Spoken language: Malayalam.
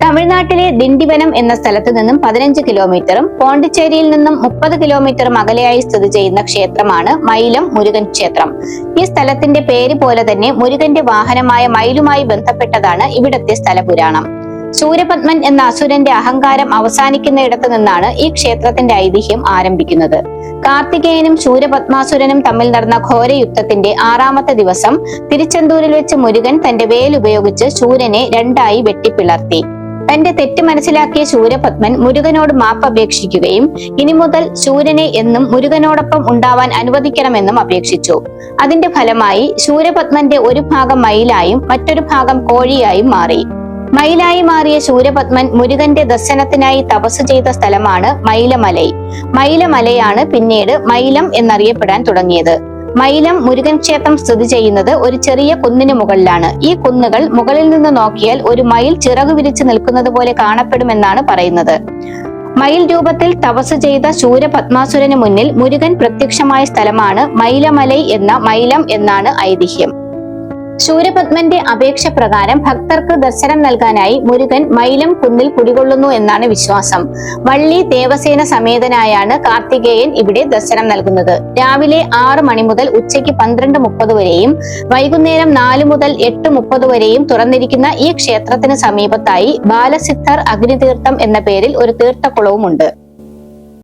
തമിഴ്നാട്ടിലെ ദിണ്ടിവനം എന്ന സ്ഥലത്ത് നിന്നും പതിനഞ്ച് കിലോമീറ്ററും പോണ്ടിച്ചേരിയിൽ നിന്നും മുപ്പത് കിലോമീറ്ററും അകലെയായി സ്ഥിതി ചെയ്യുന്ന ക്ഷേത്രമാണ് മൈലം മുരുകൻ ക്ഷേത്രം. ഈ സ്ഥലത്തിന്റെ പേര് പോലെ തന്നെ മുരുകന്റെ വാഹനമായ മൈലുമായി ബന്ധപ്പെട്ടതാണ് ഇവിടത്തെ സ്ഥലപുരാണം. സൂര്യപത്മൻ എന്ന അസുരന്റെ അഹങ്കാരം അവസാനിക്കുന്ന ഇടത്തു നിന്നാണ് ഈ ക്ഷേത്രത്തിന്റെ ഐതിഹ്യം ആരംഭിക്കുന്നത്. കാർത്തികേയനും സൂര്യപത്മാസുരനും തമ്മിൽ നടന്ന ഘോരയുദ്ധത്തിന്റെ ആറാമത്തെ ദിവസം തിരുച്ചെന്തൂരിൽ വെച്ച് മുരുകൻ തന്റെ വേലുപയോഗിച്ച് സൂര്യനെ രണ്ടായി വെട്ടിപ്പിളർത്തി. തന്റെ തെറ്റ് മനസ്സിലാക്കിയ ശൂരപത്മൻ മുരുകനോട് മാപ്പ് അപേക്ഷിക്കുകയും ഇനി മുതൽ ശൂരനെ എന്നും മുരുകനോടൊപ്പം ഉണ്ടാവാൻ അനുവദിക്കണമെന്നും അപേക്ഷിച്ചു. അതിന്റെ ഫലമായി ശൂരപത്മന്റെ ഒരു ഭാഗം മയിലായും മറ്റൊരു ഭാഗം കോഴിയായും മാറി. മയിലായി മാറിയ ശൂരപത്മൻ മുരുകന്റെ ദർശനത്തിനായി തപസ് ചെയ്ത സ്ഥലമാണ് മൈലമലൈ മൈലമലയാണ് പിന്നീട് മൈലം എന്നറിയപ്പെടാൻ തുടങ്ങിയത്. മൈലം മുരുകൻ ക്ഷേത്രം സ്ഥിതി ചെയ്യുന്നത് ഒരു ചെറിയ കുന്നിന് മുകളിലാണ്. ഈ കുന്നുകൾ മുകളിൽ നിന്ന് നോക്കിയാൽ ഒരു മയിൽ ചിറകു വിരിച്ചു നിൽക്കുന്നത് പോലെ കാണപ്പെടുമെന്നാണ് പറയുന്നത്. മയിൽ രൂപത്തിൽ തപസ് ചെയ്ത ശൂരപത്മാസുരന് മുന്നിൽ മുരുകൻ പ്രത്യക്ഷമായ സ്ഥലമാണ് മൈലമലൈ എന്ന മൈലം എന്നാണ് ഐതിഹ്യം. ശൂരപത്മന്റെ അപേക്ഷ പ്രകാരം ഭക്തർക്ക് ദർശനം നൽകാനായി മുരുകൻ മൈലം കുന്നിൽ കുടികൊള്ളുന്നു എന്നാണ് വിശ്വാസം. വള്ളി ദേവസേന സമേതനായാണ് കാർത്തികേയൻ ഇവിടെ ദർശനം നൽകുന്നത്. രാവിലെ ആറ് മണി മുതൽ ഉച്ചയ്ക്ക് പന്ത്രണ്ട് മുപ്പത് വരെയും വൈകുന്നേരം നാല് മുതൽ എട്ട് മുപ്പത് വരെയും തുറന്നിരിക്കുന്ന ഈ ക്ഷേത്രത്തിന് സമീപത്തായി ബാലസിദ്ധർ അഗ്നിതീർത്ഥം എന്ന പേരിൽ ഒരു തീർത്ഥക്കുളവുമുണ്ട്.